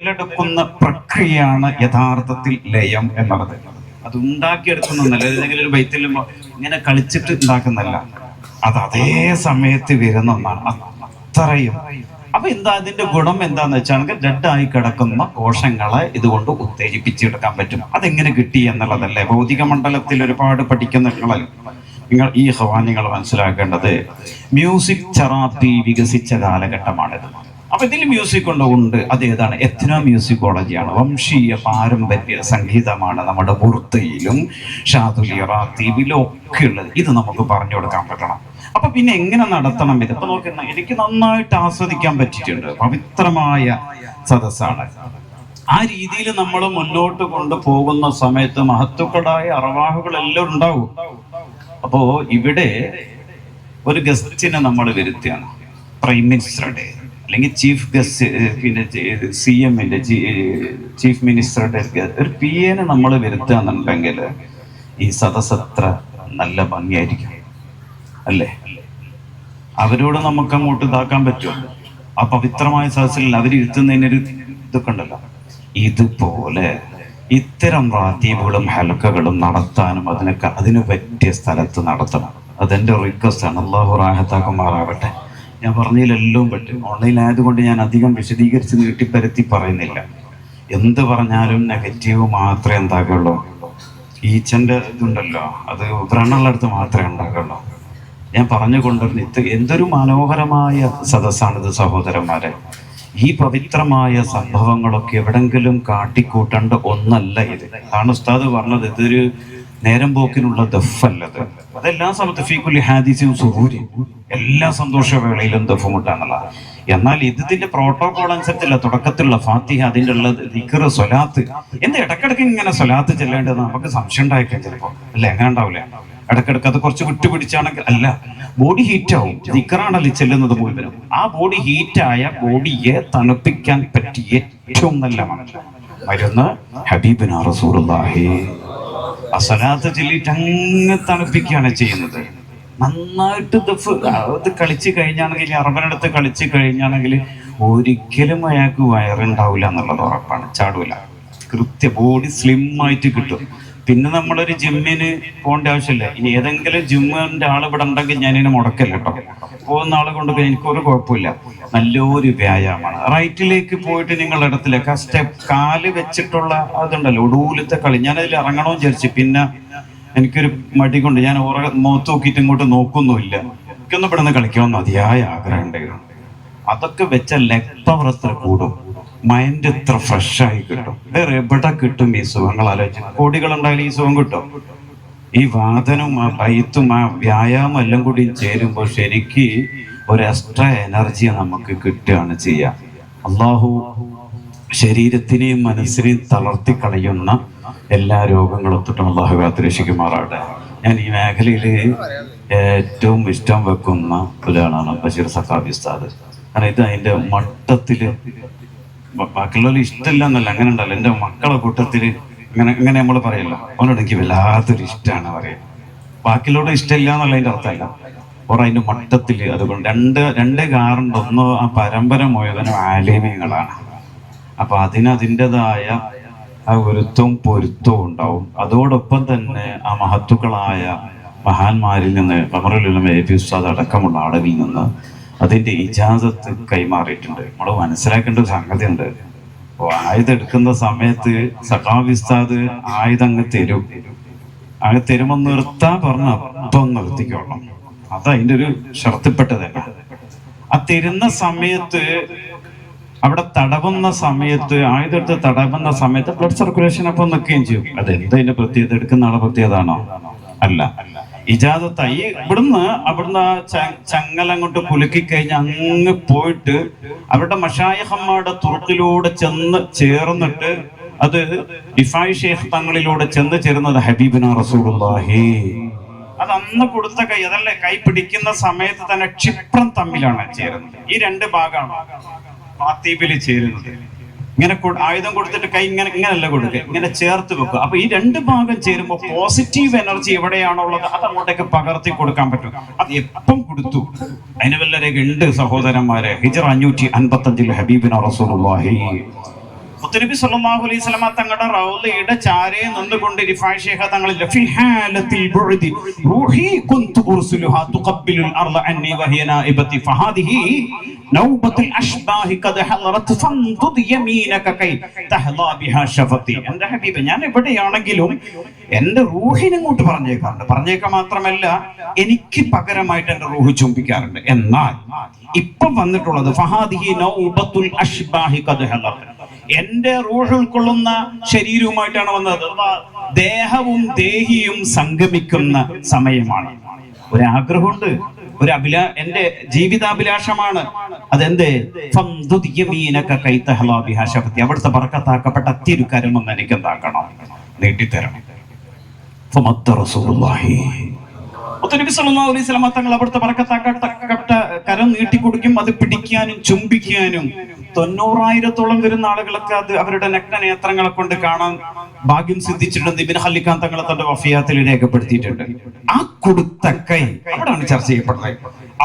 ഉടലെടുക്കുന്ന പ്രക്രിയയാണ് യഥാർത്ഥത്തിൽ ലയം എന്നുള്ളത്. അത് ഉണ്ടാക്കിയെടുക്കുന്നല്ല ഏതെങ്കിലും ഒരു ബൈത്തിൽ ഇങ്ങനെ കളിച്ചിട്ട് ഉണ്ടാക്കുന്നല്ല അത് അതേ സമയത്ത് വരുന്ന ഒന്നാണ്. അത്രയും. അപ്പൊ എന്താ അതിന്റെ ഗുണം എന്താന്ന് വെച്ചാണെങ്കിൽ ഡെഡായി കിടക്കുന്ന കോശങ്ങളെ ഇതുകൊണ്ട് ഉത്തേജിപ്പിച്ചെടുക്കാൻ പറ്റും. അതെങ്ങനെ കിട്ടി എന്നുള്ളതല്ലേ? ഭൗതിക മണ്ഡലത്തിൽ ഒരുപാട് പഠിക്കുന്ന നിങ്ങൾ ഈ ഹവാനികൾ മനസ്സിലാക്കേണ്ടത് മ്യൂസിക് തെറാപ്പി വികസിച്ച കാലഘട്ടമാണിത്. അപ്പൊ ഇതിൽ മ്യൂസിക് ഉണ്ട്? ഉണ്ട്. അത് ഏതാണ്? എത്നോ മ്യൂസിക്കോളജിയാണ് വംശീയ പാരമ്പര്യ സംഗീതമാണ് നമ്മുടെ ബുർത്തയിലും ഷാദുലിയറാത്തീബിലും ഒക്കെ ഉള്ളത്. ഇത് നമുക്ക് പറഞ്ഞു കൊടുക്കാൻ പറ്റണം. അപ്പൊ പിന്നെ എങ്ങനെ നടത്തണം ഇത്? ഇപ്പൊ നോക്കുന്ന എനിക്ക് നന്നായിട്ട് ആസ്വദിക്കാൻ പറ്റിയിട്ടുണ്ട്. പവിത്രമായ സദസ്സാണ്. ആ രീതിയിൽ നമ്മൾ മുന്നോട്ട് കൊണ്ടുപോകുന്ന സമയത്ത് മഹത്വക്കളായ അറവാഹുകളെല്ലാം ഉണ്ടാവും. അപ്പോ ഇവിടെ ഒരു ഗസ്റ്റിനെ നമ്മൾ വരുത്തിയാണ്. പ്രൈം മിനിസ്റ്ററുടെ. അല്ലെങ്കിൽ ചീഫ് ഗസ്റ്റ് പിന്നെ സി എമ്മിന്റെ ചീഫ് മിനിസ്റ്ററുടെ ഒരു പി എനെ നമ്മൾ വരുത്തുകയെന്നുണ്ടെങ്കിൽ ഈ സദസ്സത്ര നല്ല ഭംഗിയായിരിക്കും. അല്ലേ? അവരോട് നമുക്ക് അങ്ങോട്ട് ഇതാക്കാൻ പറ്റും ആ പവിത്രമായ സദസ്സിൽ അവരിരുത്തുന്നതിനൊരു ഇതൊക്കെ ഉണ്ടല്ലോ. ഇതുപോലെ ഇത്തരം റാത്തീവുകളും ഹലക്കകളും നടത്താനും അതിനൊക്കെ അതിന് പറ്റിയ സ്ഥലത്ത് നടത്തണം. അതെന്റെ റിക്വസ്റ്റ് ആണ്. അള്ളാഹു റാഹത്താക്കുമാറാവട്ടെ ഞാൻ പറഞ്ഞതിലെല്ലാം പറ്റും. ഓൺലൈൻ ആയതുകൊണ്ട് ഞാൻ അധികം വിശദീകരിച്ച് നീട്ടിപ്പരത്തി പറയുന്നില്ല. എന്ത് പറഞ്ഞാലും നെഗറ്റീവ് മാത്രമേ എന്താകുള്ളൂ ഈച്ചന്റെ ഇതുണ്ടല്ലോ അത് വ്രണമുള്ളടത്ത് മാത്രമേ ഉണ്ടാകുള്ളൂ. ഞാൻ പറഞ്ഞു കൊണ്ടുവരുന്ന ഇത് എന്തൊരു മനോഹരമായ സദസ്സാണിത് സഹോദരന്മാരെ. ഈ പവിത്രമായ സംഭവങ്ങളൊക്കെ എവിടെങ്കിലും കാട്ടിക്കൂട്ടേണ്ട ഒന്നല്ല ഇത്. ആണ് ഉസ്താദ് പറഞ്ഞത് ഇതൊരു നേരം പോക്കിനുള്ള ദഫല്ലത്. അതെല്ലാ സമയത്ത് ഫീക്കുലി ഹാദിസും സുഹൂരി എല്ലാ സന്തോഷവേളയിലും ഉണ്ടാകുന്നതാണ് എന്നാൽ ഇതിന്റെ പ്രോട്ടോകോൾ അനുസരിച്ചല്ല തുടക്കത്തിലുള്ള ഫാത്തിഹ അതിന്റെ ഉള്ള ദിക്കറ് സ്വലാത്ത്. എന്ത് ഇടക്കിടക്ക് ഇങ്ങനെ സ്വലാത്ത് ചെല്ലേണ്ടത് നമുക്ക് സംശയം ഉണ്ടായിരിക്കും ചിലപ്പോൾ. അല്ല? എങ്ങനെ ഉണ്ടാവില്ല ഇടക്കിടക്ക് അത് കുറച്ച് വിട്ടുപിടിച്ചാണെങ്കിൽ അല്ല ബോഡി ഹീറ്റ് ആവും ദിക്കറാണല്ലോ ചെല്ലുന്നത് മുഴുവനും. ആ ബോഡി ഹീറ്റായ ബോഡിയെ തണുപ്പിക്കാൻ പറ്റിയ ഏറ്റവും നല്ല മരുന്ന് ഹബീബിന റസൂറുല്ലാഹി അസലാത്ത് ചൊല്ലിയിട്ട് അങ്ങ് തണുപ്പിക്കുകയാണ് ചെയ്യുന്നത്. നന്നായിട്ട് ദഫ് അത് കളിച്ച് കഴിഞ്ഞാണെങ്കിൽ അറബനടുത്ത് കളിച്ച് കഴിഞ്ഞാണെങ്കിൽ ഒരിക്കലും അയാൾക്ക് വയറുണ്ടാവില്ല എന്നുള്ളത് ഉറപ്പാണ്. ചാടൂല കൃത്യ ബോഡി സ്ലിം ആയിട്ട് കിട്ടും. പിന്നെ നമ്മളൊരു ജിമ്മിന് പോകേണ്ട ആവശ്യമില്ല. ഇനി ഏതെങ്കിലും ജിമ്മിന്റെ ആൾ ഇവിടെ ഉണ്ടെങ്കിൽ ഞാൻ ഇതിനെ മുടക്കല്ല കേട്ടോ. പോകുന്ന ആളെ കൊണ്ട് എനിക്കൊരു കുഴപ്പമില്ല. നല്ലൊരു വ്യായാമമാണ്. റൈറ്റിലേക്ക് പോയിട്ട് നിങ്ങൾ ഇടത്തിലേക്ക് ആ സ്റ്റെപ്പ് കാൽ വെച്ചിട്ടുള്ള അതുണ്ടല്ലോ ഒടുവിലത്തെ കളി. ഞാൻ അതിൽ ഇറങ്ങണമെന്ന് വിചാരിച്ചു. പിന്നെ എനിക്കൊരു മടി കൊണ്ട് ഞാൻ ഓറ മുഖത്ത് നോക്കിയിട്ട് ഇങ്ങോട്ട് നോക്കൊന്നുമില്ല. എനിക്കൊന്നും ഇവിടെ നിന്ന് കളിക്കണമെന്ന് അതിയായ ആഗ്രഹം ഉണ്ടായിരുന്നു. അതൊക്കെ വെച്ച പവർ കൂടും. മൈൻഡ് എത്ര ഫ്രഷ് ആയി കിട്ടും വേറെ എവിടെ കിട്ടും ഈ സുഖങ്ങൾ ആലോചിച്ച്. കോടികൾ ഉണ്ടായാലും ഈ സുഖം കിട്ടും. ഈ വാദനും ആ പൈത്തും ആ വ്യായാമം എല്ലാം കൂടി ചേരുമ്പോൾ ശരിക്ക് ഒരു എക്സ്ട്രാ എനർജി നമുക്ക് കിട്ടുകയാണ് ചെയ്യുക അള്ളാഹു ശരീരത്തിനെയും മനസ്സിനെയും തളർത്തി കളയുന്ന എല്ലാ രോഗങ്ങളും തൊട്ടും അള്ളാഹു കാത്തിരക്ഷിക്കുമാറാട്ടെ ഞാൻ ഈ മേഖലയിൽ ഏറ്റവും ഇഷ്ടം വെക്കുന്ന ഒരാളാണ് ബഷീർ സഖാബി ഉസ്താദ്. കാരണം ഇത് അതിന്റെ മട്ടത്തിൽ ബ- ബാക്കിയുള്ളവർ ഇഷ്ടമില്ല എന്നല്ല അങ്ങനെ ഉണ്ടല്ലോ എന്റെ മക്കളെ കൂട്ടത്തിൽ അങ്ങനെ അങ്ങനെ നമ്മൾ പറയല്ല. അവനോട് എനിക്ക് വല്ലാത്തൊരു ഇഷ്ടമാണ് പറയുക. ബാക്കിയുള്ളവരുടെ ഇഷ്ടമില്ല എന്നുള്ള അതിന്റെ അർത്ഥമല്ല. ഓർ അതിന്റെ മട്ടത്തിൽ അതുകൊണ്ട് രണ്ട് രണ്ട് കാറുണ്ട്. ഒന്ന് ആ പരമ്പര മുഴുവനും ആലേമ്യങ്ങളാണ് അപ്പൊ അതിനതിന്റെതായ ആ ഒരുത്തവും പൊരുത്തവും ഉണ്ടാവും. അതോടൊപ്പം തന്നെ ആ മഹത്തുക്കളായ മഹാന്മാരിൽ നിന്ന് കമറുലും എ പി ഉസ്താദ് അടക്കമുള്ള ആളുകളിൽ നിന്ന് അതിന്റെ ഇജാസത്ത് കൈമാറിയിട്ടുണ്ട്. നമ്മൾ മനസ്സിലാക്കേണ്ട ഒരു സംഗതി ഉണ്ട് അപ്പൊ ആയുധം എടുക്കുന്ന സമയത്ത് സഖാവിസ്താദ് ആയുധം അങ്ങ് തരും. അങ്ങ് തരുമെന്ന് നിർത്താൻ പറഞ്ഞ അപ്പം നിർത്തിക്കോളണം. അത് അതിന്റെ ഒരു ഷർത്തിപ്പെട്ടതല്ല ആ തരുന്ന സമയത്ത് അവിടെ തടവുന്ന സമയത്ത് ആയുധെടുത്ത് തടവുന്ന സമയത്ത് ബ്ലഡ് സർക്കുലേഷൻ അപ്പം നിൽക്കുകയും ചെയ്യും. അതെന്താ അതിന്റെ പ്രത്യേകത? എടുക്കുന്ന ആളെ പ്രത്യേകതാണോ അല്ല. ഇജാദത്തായി ഇവിടുന്ന് അവിടുന്ന് ചങ്ങല അങ്ങോട്ട് കുലുക്കി കഴിഞ്ഞ് അങ്ങ് പോയിട്ട് അവരുടെ മഷായഹമ്മയുടെ തുറക്കിലൂടെ ചെന്ന് ചേർന്നിട്ട് അത് ഇഫായി ഷേഖ് തങ്ങളിലൂടെ ചെന്ന് ചേരുന്നത് ഹബീബിന റസൂലുള്ളാഹി. അത് അന്ന് കൊടുത്ത കൈ അതല്ലേ കൈ പിടിക്കുന്ന സമയത്ത് തന്നെ ക്ഷിപ്രം തമ്മിലാണ് ചേരുന്നത്. ഈ രണ്ട് ഭാഗമാണ്. ഫാത്തീബിൽ ചേരുന്നത്. ഇങ്ങനെ ആയുധം കൊടുത്തിട്ട് കൈ ഇങ്ങനെ ഇങ്ങനല്ല കൊടുക്കുക. ഇങ്ങനെ ചേർത്ത് വെക്കുക. അപ്പൊ ഈ രണ്ട് ഭാഗം ചേരുമ്പോൾ പോസിറ്റീവ് എനർജി എവിടെയാണോ ഉള്ളത് അത് അങ്ങോട്ടേക്ക് പകർത്തി കൊടുക്കാൻ പറ്റും. അത് എപ്പം കൊടുത്തു? അതിന് വല്ല രേഖ ഉണ്ട് സഹോദരന്മാരെ? ഹിജർ അഞ്ഞൂറ്റി അൻപത്തി അഞ്ചിൽ ഹബീബിന റസൂലുള്ളാഹി. മുത്തനബി സല്ലല്ലാഹു അലൈഹി വസല്ലമ തങ്ങളുടെ റൗലയുടെ ചാരയെ നിന്നുകൊണ്ട് റിഫായ് ഷേഖ തങ്ങൾ ഫിഹാലത്തിൽ ബുഅദി റൂഹി കുന്തു ഉർസുലുഹ തുഖബ്ബിലുൽ അർള അന്നി വഹിയ നായിബതി ഫഹാദിഹി നൗബത്തുൽ അഷ്ബാഹി ഖദ് ഹലറത് ഫൻദുദ് യമീനക കൈ തഹ്ലാ ബിഹാ ഷഫതി എന്റെ ഹബീബ ഞാൻ എവിടെയാണെങ്കിലും എന്റെ റൂഹിനെ ഇങ്ങോട്ട് പറഞ്ഞേക്കാറുണ്ട്. പറഞ്ഞേക്ക മാത്രമല്ല എനിക്ക് പകരമായിട്ട് എന്റെ റൂഹ് ചുംബിക്കാറുണ്ട്. എന്നാൽ ഇപ്പം വന്നിട്ടുള്ളത് ഫഹാദിഹി നൗബത്തുൽ അഷ്ബാഹി ഖദ് ഹളറത് എന്റെ റൂഹ് ഉൾക്കൊള്ളുന്ന ശരീരവുമായിട്ടാണ് വന്നത്. ദേഹവും ദേഹിയും സംഗമിക്കുന്ന സമയമാണ്. ഒരാഗ്രഹമുണ്ട് ഒരു അഭിലാ എന്റെ ജീവിതാഭിലാഷമാണ്. അതെന്ത്. അവിടുത്തെ പറക്കത്താക്കപ്പെട്ട തിരുക്കരം ഒന്ന് എനിക്ക് എന്താക്കണം നീട്ടിത്തരണം തങ്ങൾ അവിടുത്തെ പറക്കത്താക്കപ്പെട്ട കരം നീട്ടിക്കൊടുക്കും അത് പിടിക്കാനും ചുംബിക്കാനും. തൊണ്ണൂറായിരത്തോളം വരുന്ന ആളുകളൊക്കെ അത് അവരുടെ നഗ്ന നേത്രങ്ങളെ കൊണ്ട് കാണാൻ ഭാഗ്യം സിദ്ധിച്ചിട്ടുണ്ട്. ഇബിൻ ഹല്ലിക്കാൻ തങ്ങളെ തന്റെ വഫിയാത്തിൽ രേഖപ്പെടുത്തിയിട്ടുണ്ട്. ആ കൊടുത്ത കൈ അവിടാണ് ചർച്ച ചെയ്യപ്പെടുന്നത്.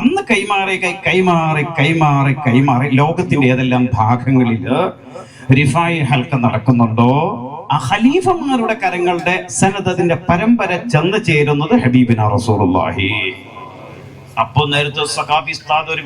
അന്ന് കൈമാറി കൈ കൈമാറി കൈമാറി കൈമാറി ലോകത്തിന്റെ ഏതെല്ലാം ഭാഗങ്ങളിൽ റിഫായി ഹൽക്ക നടക്കുന്നുണ്ടോ? ആ ഖലീഫമാരുടെ കരങ്ങളുടെ സനദത്തിന്റെ പരമ്പര ചെന്ന് ചേരുന്നത് ഹബീബിന റസൂലുള്ളാഹി. അപ്പൊ നേരത്തെ സഖാബി ഉസ്താദ് ഒരു